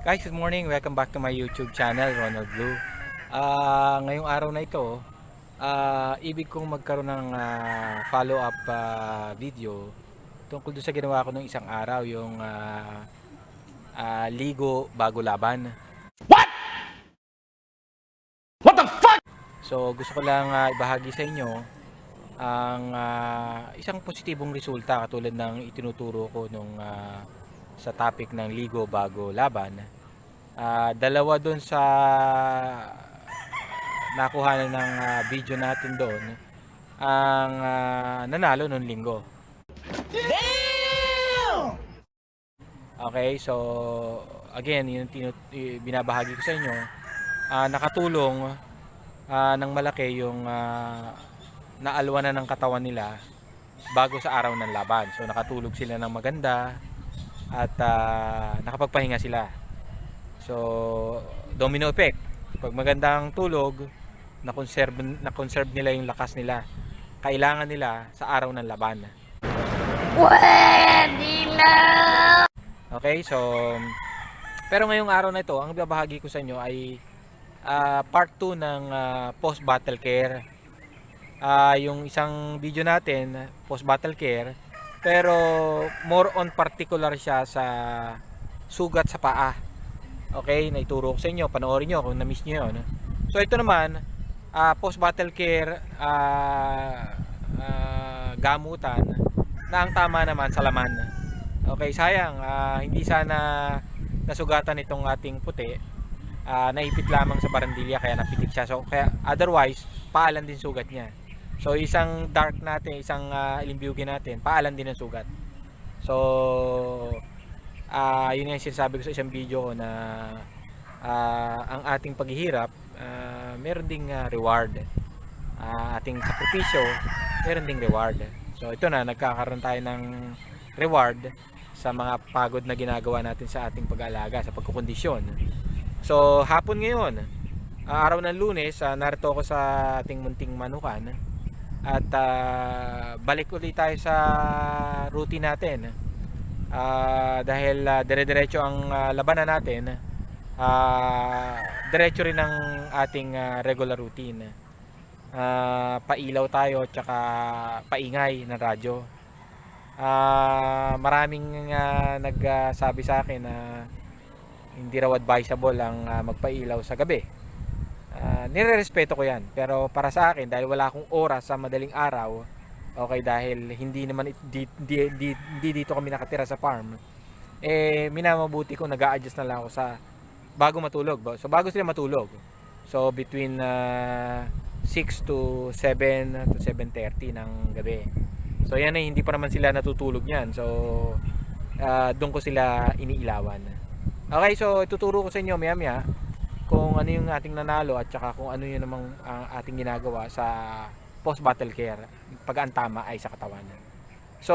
Guys, good morning. Welcome back to my YouTube channel, Ronald Blue. Ah, ngayong araw na ito, ah, ibig kong magkaroon ng ah, follow-up ah, video tungkol doon sa ginawa ko nung isang araw, yung ah, ah, ligo bago laban. What the fuck? So, gusto ko lang ah, ibahagi sa inyo ang ah, isang positibong resulta katulad ng itinuturo ko nung ah, sa topic ng ligo bago laban. Ah, dalawa doon sa nakuha ng ah, video natin doon ang ah, nanalo noong linggo. Okay, so again, yun yung tinu- y- binabahagi ko sa inyo. Ah, nakatulong ah, ng malaki yung ah, naalwanan ng katawan nila bago sa araw ng laban. So nakatulog sila ng maganda at ah, nakapagpahinga sila. So domino effect. Pag magandang tulog, na-conserve, na-conserve nila yung lakas nila. Kailangan nila sa araw ng laban. Okay, so pero ngayong araw na ito, ang babahagi ko sa inyo ay ah, part 2 ng ah, post-battle care. Ah, yung isang video natin, post-battle care, pero more on particular siya sa sugat sa paa. Okay, naituro ko sa inyo, panoorin nyo kung na-miss nyo yun. So ito naman, ah, post-battle care ah, ah, gamutan na ang tama naman sa laman. Okay, sayang, ah, hindi sana nasugatan itong ating puti. Ah, naipit lamang sa barandilya kaya napitik siya. So kaya otherwise, paalan din sugat niya. So isang dark natin, isang uh, ilimbyugi natin, paalan din ang sugat. So ah yun yung sinasabi ko sa isang video ko na ah, ang ating paghihirap, ah, meron ding ah, reward. Ah, ating sakripisyo, meron ding reward. So ito na, nagkakaroon tayo ng reward sa mga pagod na ginagawa natin sa ating pag-aalaga, sa pagkukondisyon. So hapon ngayon, ah, araw ng lunes, ah, narito ako sa ating munting manukan at ah, balik ulit tayo sa routine natin. Ah, dahil ah, dire-diretso ang ah, labanan natin, ah, diretso rin ang ating ah, regular routine. Ah, pailaw tayo at saka paingay ng radyo. Ah, maraming ah, nagsabi sa akin na hindi raw advisable ang ah, magpailaw sa gabi. Nire-respeto ko 'yan, pero para sa akin dahil wala akong oras sa madaling araw, okay dahil hindi naman di, di, di, di dito kami nakatira sa farm. Eh minamabuti ko nag-a-adjust na lang ako sa bago matulog. So bago sila matulog. So between ah, 6 to 7 to 7:30 ng gabi. So yan ay hindi pa naman sila natutulog niyan. So ah, doon ko sila iniilawan. Okay, so ituturo ko sa inyo maya maya kung ano yung ating nanalo at saka kung ano yung namang ang ating ginagawa sa post battle care pag ang tama ay sa katawan. So,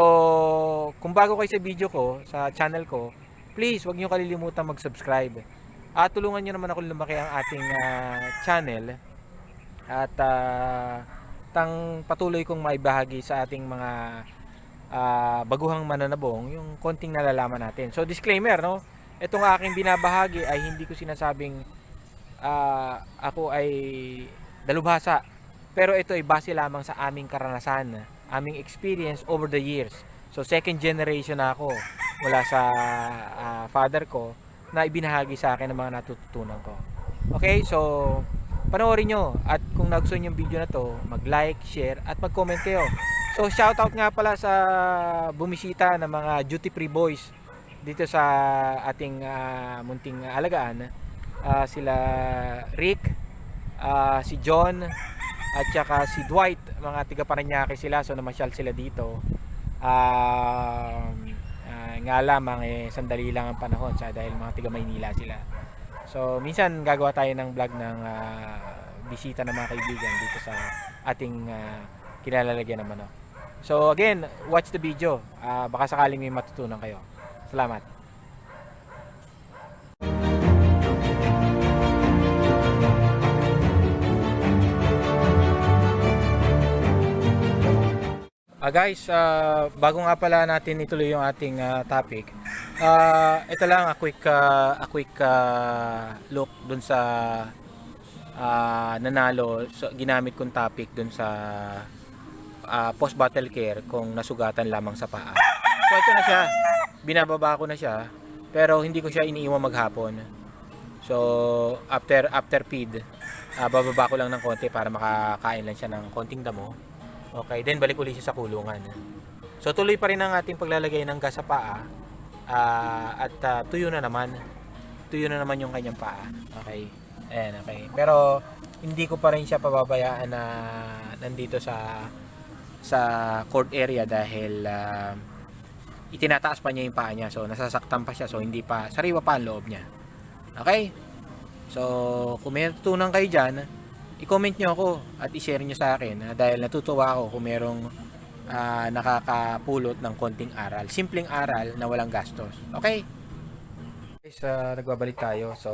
kung bago kayo sa video ko, sa channel ko, please wag niyo kalilimutan mag-subscribe. At tulungan niyo naman ako lumaki ang ating ah, channel at ah, tang patuloy kong maibahagi sa ating mga ah, baguhang mananabong yung konting nalalaman natin. So disclaimer no, itong aking binabahagi ay hindi ko sinasabing ah, ako ay dalubhasa. Pero ito ay base lamang sa aming karanasan, aming experience over the years. So second generation ako mula sa ah, father ko na ibinahagi sa akin ng mga natututunan ko. Okay, so panoorin nyo at kung nagustuhan yung video na to, mag-like, share at mag-comment kayo. So shoutout nga pala sa bumisita ng mga duty free boys dito sa ating ah, munting alagaan. Ah, sila Rick, ah, si John, at saka si Dwight, mga tiga Paranaque sila, so namasyal sila dito. Um, ah, nga lamang eh, sandali lang ang panahon sa dahil mga tiga Maynila sila. So, minsan gagawa tayo ng vlog ng ah, bisita ng mga kaibigan dito sa ating uh, kinalalagyan ng manok. So, again, watch the video. Ah, baka sakaling may matutunan kayo. Salamat. Ah guys, ah, bago nga pala natin ituloy yung ating ah, topic, Ah, ito lang a quick ah, a quick ah, look dun sa ah, nanalo so, ginamit kong topic dun sa ah, post battle care kung nasugatan lamang sa paa. So ito na siya. Binababa ko na siya pero hindi ko siya iniiwan maghapon. So after after feed ah, bababa ko lang ng konti para makakain lang siya ng konting damo. Okay, then balik ulit siya sa kulungan. So tuloy pa rin ang ating paglalagay ng gas sa paa. Ah, at ah, tuyo na naman. Tuyo na naman yung kanyang paa. Okay. Ayan, okay. Pero hindi ko pa rin siya pababayaan na nandito sa sa court area dahil ah, itinataas pa niya yung paa niya. So nasasaktan pa siya. So hindi pa sariwa pa ang loob niya. Okay? So kung may natutunan kayo dyan, i-comment nyo ako at i-share nyo sa akin ah, dahil natutuwa ako kung merong ah, nakakapulot ng konting aral. Simpleng aral na walang gastos. Okay? Guys, ah, nagbabalik tayo. So,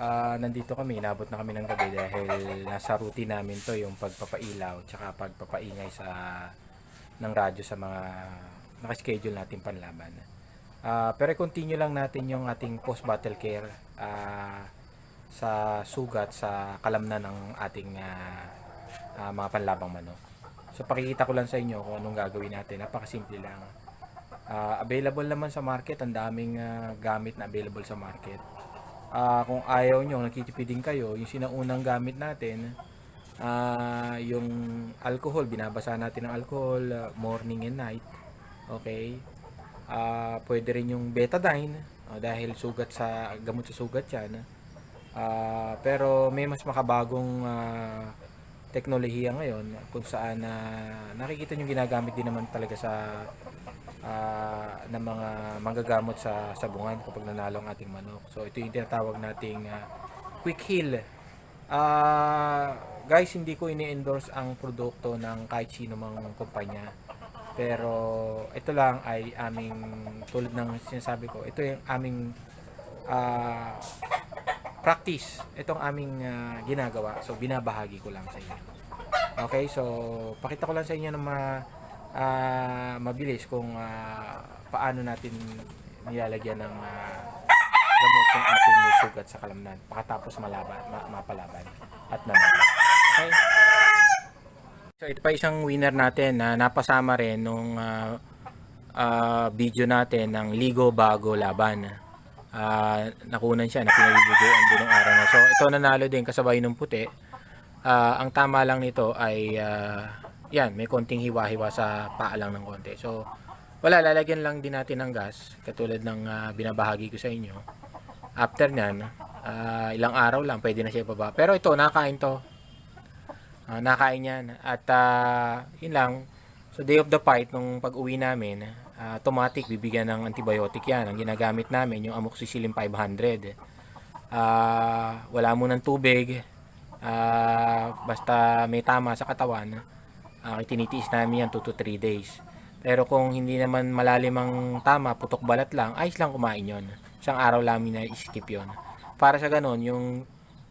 ah, nandito kami. Inabot na kami ng gabi dahil nasa routine namin to yung pagpapailaw tsaka pagpapaingay sa ng radyo sa mga nakaschedule natin panlaban. Ah, pero continue lang natin yung ating post-battle care ah, sa sugat sa kalamnan ng ating ah, ah, mga panlabang manok. So pakikita ko lang sa inyo kung anong gagawin natin. Napakasimple lang. Ah, available naman sa market, ang daming ah, gamit na available sa market. Ah, kung ayaw nyo, nakitipidin kayo, yung sinaunang gamit natin, ah, yung alcohol, binabasa natin ng alcohol ah, morning and night. Okay? Ah, pwede rin yung betadine ah, dahil sugat sa gamot sa sugat 'yan. Ah, pero may mas makabagong ah, teknolohiya ngayon kung saan na nakikita nyo ginagamit din naman talaga sa ah, ng mga manggagamot sa sabungan kapag nanalo ang ating manok. So ito yung tinatawag nating ah, quick heal. Ah, guys, hindi ko ini-endorse ang produkto ng kahit sino mang kumpanya. Pero ito lang ay aming tulad ng sinasabi ko, ito yung aming ah, practice. Itong aming ah, ginagawa. So binabahagi ko lang sa inyo. Okay, so pakita ko lang sa inyo ng ma, ah, mabilis kung ah, paano natin nilalagyan ng ah, gamot yung ating sugat sa kalamnan pakatapos malaban, ma- mapalaban at mamalat. Okay? So ito pa isang winner natin na napasama rin nung ah, ah, video natin ng Ligo Bago Laban. Ah, nakunan siya na pinaliligoan din ng araw na. So ito nanalo din kasabay ng puti. Ah, ang tama lang nito ay ah, yan, may konting hiwa-hiwa sa paa lang ng konti. So wala, lalagyan lang din natin ng gas katulad ng ah, binabahagi ko sa inyo. After nyan, ah, ilang araw lang pwede na siya ibaba. Pero ito, nakain to. Ah, nakain yan. At ah, yun lang, so day of the fight, nung pag-uwi namin, ah, automatic, bibigyan ng antibiotic yan. Ang ginagamit namin, yung amoxicillin 500. Ah, wala mo ng tubig. Ah, basta may tama sa katawan, ah, itinitiis namin yan 2 to 3 days. Pero kung hindi naman malalim ang tama, putok balat lang, ayos lang kumain yon. Isang araw lang na skip yon. Para sa ganon, yung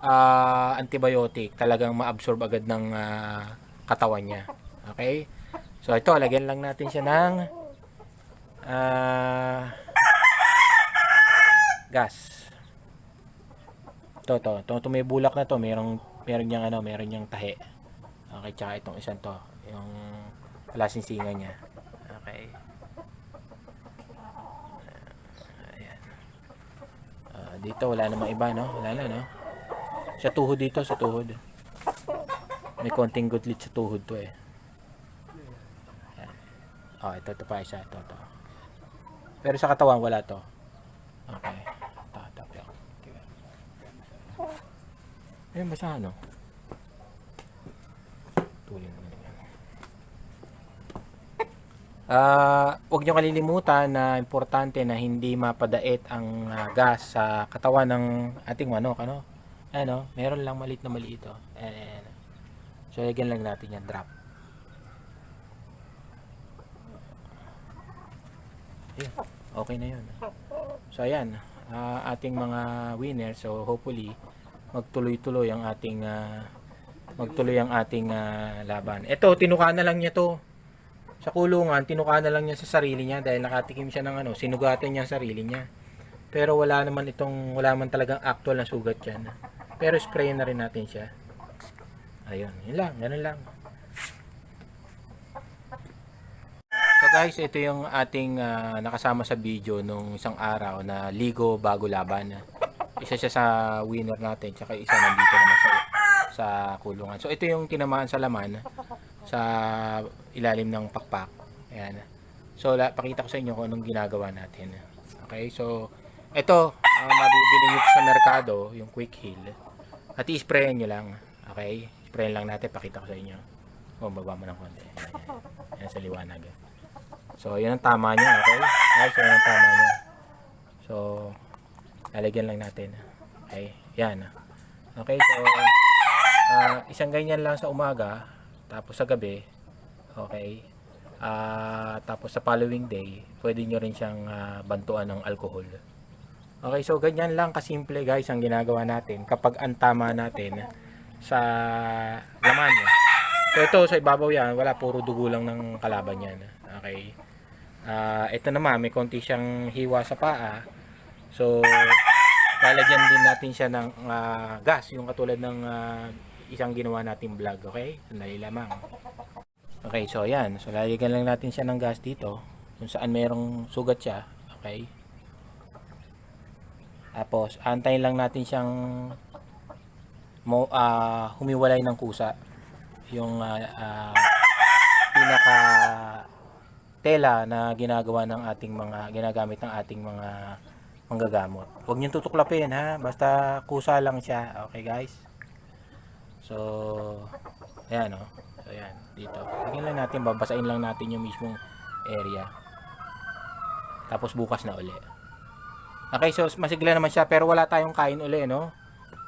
ah, antibiotic talagang ma-absorb agad ng ah, katawan niya. Okay? So ito, lagyan lang natin siya ng ah, gas. Ito, to, to, to, may bulak na to, merong meron niyang ano, meron niyang tahe. Okay, tsaka itong isang to, yung lasinsingan niya. Okay. Ayan. Ah, dito wala namang iba, no? Wala na, no? Sa tuhod dito, sa tuhod. May konting gutlit sa tuhod to eh. Ayan. Oh, ito, ito pa isa, ito, ito. Pero sa katawan wala to. Okay. Ito. Okay. Ayun, basta ano? Tulin mo yan. Ah, huwag niyo kalilimutan na importante na hindi mapadait ang ah, gas sa katawan ng ating manok, ano? Ano, meron lang maliit na maliit ito. Ayan, ayan, ayan. So, lagyan lang natin yan, drop. Ayun, okay na yun. So, ayan, ah, ating mga winner. So, hopefully, magtuloy-tuloy ang ating ah, magtuloy ang ating ah, laban. Ito, tinuka na lang niya to. sa kulungan, tinuka na lang niya sa sarili niya dahil nakatikim siya ng ano, sinugatan niya ang sarili niya. Pero wala naman itong, wala man talagang actual na sugat yan. Pero spray na rin natin siya. Ayun, yun lang, ganun lang. Guys, ito yung ating ah, nakasama sa video nung isang araw na ligo bago laban. Isa siya sa winner natin, tsaka isa nandito naman sa, sa kulungan. So ito yung tinamaan sa laman sa ilalim ng pakpak. Ayan. So la, pakita ko sa inyo kung anong ginagawa natin. Okay, so ito, uh, mabibili nyo sa merkado, yung quick heal. At i-sprayan nyo lang. Okay, sprayan lang natin, pakita ko sa inyo. O, baba mo ng konti. Ayan. Ayan sa liwanag. So, yun ang tama niya, okay? Guys, yun ang tama niya. So, lalagyan lang natin. Okay, yan. Okay, so, ah, isang ganyan lang sa umaga, tapos sa gabi, okay, Ah, tapos sa following day, pwede nyo rin siyang ah, bantuan ng alcohol. Okay, so ganyan lang kasimple guys ang ginagawa natin kapag ang tama natin sa laman niya. So ito sa ibabaw yan, wala puro dugo lang ng kalaban yan. Okay. Ah, ito naman may konti siyang hiwa sa paa. So lalagyan din natin siya ng ah, gas, yung katulad ng ah, isang ginawa nating vlog, okay? Sandali lamang. Okay, so yan. So lalagyan lang natin siya ng gas dito kung saan mayroong sugat siya, okay? Tapos antayin lang natin siyang mo ah, humiwalay ng kusa. Yung ah, ah, pinaka tela na ginagawa ng ating mga ginagamit ng ating mga manggagamot. Huwag niyo tutuklapin ha, basta kusa lang siya. Okay, guys? So, ayan oh. So, ayan, dito. Lagyan lang natin, babasain lang natin yung mismong area. Tapos bukas na uli. Okay, so masigla naman siya pero wala tayong kain uli, no?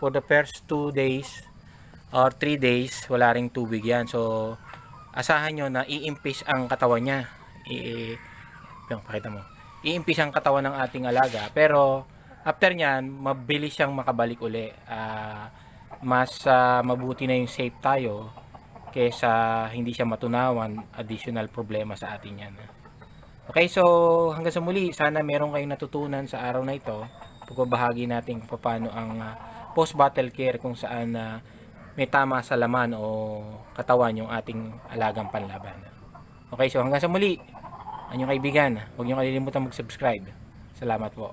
For the first 2 days or 3 days, wala ring tubig yan. So, asahan nyo na iimpis ang katawan niya. I, yung pakita mo. Iimpis ang katawan ng ating alaga. Pero, after nyan, mabilis siyang makabalik uli. Ah, mas ah, mabuti na yung safe tayo kesa hindi siya matunawan additional problema sa atin yan. Okay, so hanggang sa muli, sana meron kayong natutunan sa araw na ito. Pagbabahagi natin kung paano ang ah, post-battle care kung saan ah, may tama sa laman o katawan yung ating alagang panlaban. Okay, so hanggang sa muli, ang inyong kaibigan, huwag niyo kalilimutan mag-subscribe. Salamat po.